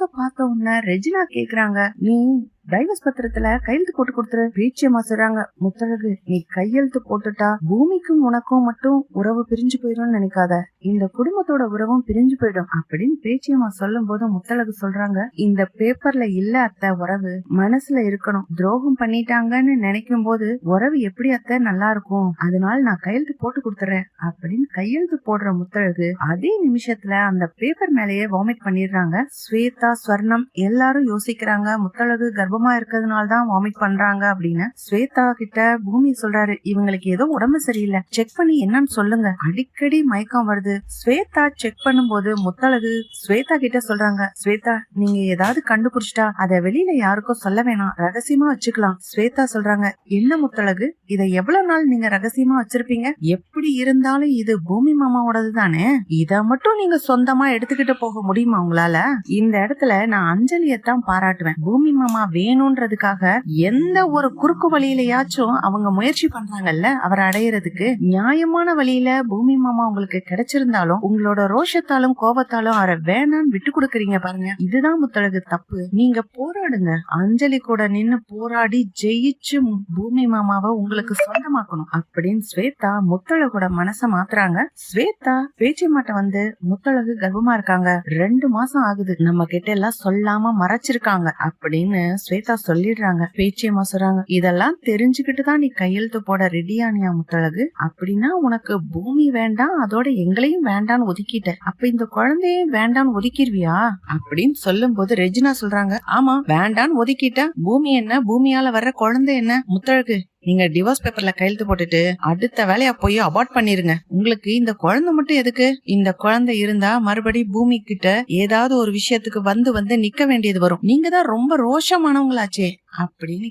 முத்தழக பார்த்த உடனே ரெஜினா கேக்குறாங்க நீ டைவர்ஸ் பத்திரத்துல கையெழுத்து போட்டு கொடுத்துரு. பேச்சியமா சொல்றாங்க முத்தழகு நீ கையெழுத்து போட்டுட்டா பூமிக்கும் உனக்கும் மட்டும் உறவு பிரிஞ்சு போயிடும்னு நினைக்காத. இந்த குடும்பத்தோட உறவும் பிரிஞ்சு போயிடும் அப்படின்னு பேச்சியம்மா சொல்லும் போது முத்தழகு சொல்றாங்க. இந்த பேப்பர்ல இல்ல அத்தை உறவு மனசுல இருக்கணும். துரோகம் பண்ணிட்டாங்கன்னு நினைக்கும் போது உறவு எப்படி அத்தை? நல்லா இருக்கும். அதனால நான் கையெழுத்து போட்டு கொடுத்துறேன் அப்படின்னு கையெழுத்து போடுற முத்தழகு அதே நிமிஷத்துல அந்த பேப்பர் மேலேயே வாமிட் பண்ணிடுறாங்க. ஸ்வேதா ஸ்வர்ணம் எல்லாரும் யோசிக்கிறாங்க. முத்தழகு கர்ப்பம் இருக்கிறதுனால தான் வாமிட் பண்றாங்க அப்படின்னு ஸ்வேதா கிட்ட பூமி சொல்றாரு இவங்களுக்கு ஏதோ உடம்பு சரியில்லை. செக் பண்ணி என்னன்னு சொல்லுங்க. அடிக்கடி மயக்கம் வருது. ஸ்வேதா செக் பண்ணும்போது முத்தழகு ஸ்வேதா கிட்ட சொல்றாங்க ஸ்வேதா நீங்க ஏதாவது கண்டுபிடிச்சிட்டா அத வெளியில யாருக்கும் சொல்ல வேணாம். ரகசியமா வச்சுக்கலாம். ஸ்வேதா சொல்றாங்க என்ன முத்தழகு? இதை எவ்வளவு நாள் நீங்க ரகசியமா வச்சிருப்பீங்க? எப்படி இருந்தாலும் இது பூமி மாமாவோடது தானே? இத மட்டும் நீங்க சொந்தமா எடுத்துக்கிட்டு போக முடியுமா உங்களால? இந்த இடத்துல நான் அஞ்சலியத்தான் பாராட்டுவேன். பூமி மாமா வேணும்ன்றதுக்காக எந்த ஒரு குறுக்கு வழியிலயாச்சும் அவங்க முயற்சி பண்றாங்கல்ல அவரை அடையறதுக்கு நியாயமான வழியில பூமி மாமா உங்களுக்கு கிடைச்சிருந்தாலும் உங்களோட ரோஷத்தாலும் கோபத்தாலும் அவரை வேணான்னு விட்டு கொடுக்கறீங்க பாருங்க. இதுதான் முத்தழகு தப்பு. நீங்க போராடுங்க. அஞ்சலி கூட நின்னு போராடி ஜெயிச்சு பூமி மாமாவை உங்களுக்கு சொந்தமாக்கணும் அப்படின்னு ஸ்வேதா முத்தழகோட மனசை மாத்துறாங்க. ஸ்வேதா பேச்சியம்மாட்ட வந்து முத்தழகு கர்ப்பமா இருக்காங்க. ரெண்டு மாசம் ஆகுது. நம்ம கிட்ட எல்லாம் சொல்லாம மறைச்சிருக்காங்க அப்படின்னு ஸ்வேதா சொல்லிடுறாங்க பேச்சியம்மா சொல்றாங்க இதெல்லாம் தெரிஞ்சுக்கிட்டு தான் நீ கையெழுத்து போட ரெடியானியா முத்தழகு? அப்படின்னா உனக்கு பூமி வேண்டாம் அதோட எங்களையும் வேண்டான்னு ஒதுக்கிட்ட. அப்ப இந்த குழந்தையும் வேண்டான்னு ஒதுக்கிடுவியா அப்படின்னு சொல்லும் போது ரெஜினா சொல்றாங்க ஆமா வேண்டான்னு ஒதுக்கிட்ட. பூமி என்ன? பூமியால வர்ற குழந்தை என்ன? முத்தழகு நீங்க டிவோர்ஸ் பேப்பர்ல கையெழுத்து போட்டுட்டு அடுத்த வேலையா போய் அபார்ட் பண்ணிருங்க. உங்களுக்கு இந்த குழந்தை மட்டும் எதுக்கு? இந்த குழந்தை இருந்தா மறுபடி பூமி கிட்ட ஏதாவது ஒரு விஷயத்துக்கு வந்து வந்து நிக்க வேண்டியது வரும். நீங்க தான் ரொம்ப ரோஷமானவங்களாச்சே. அப்படின்னு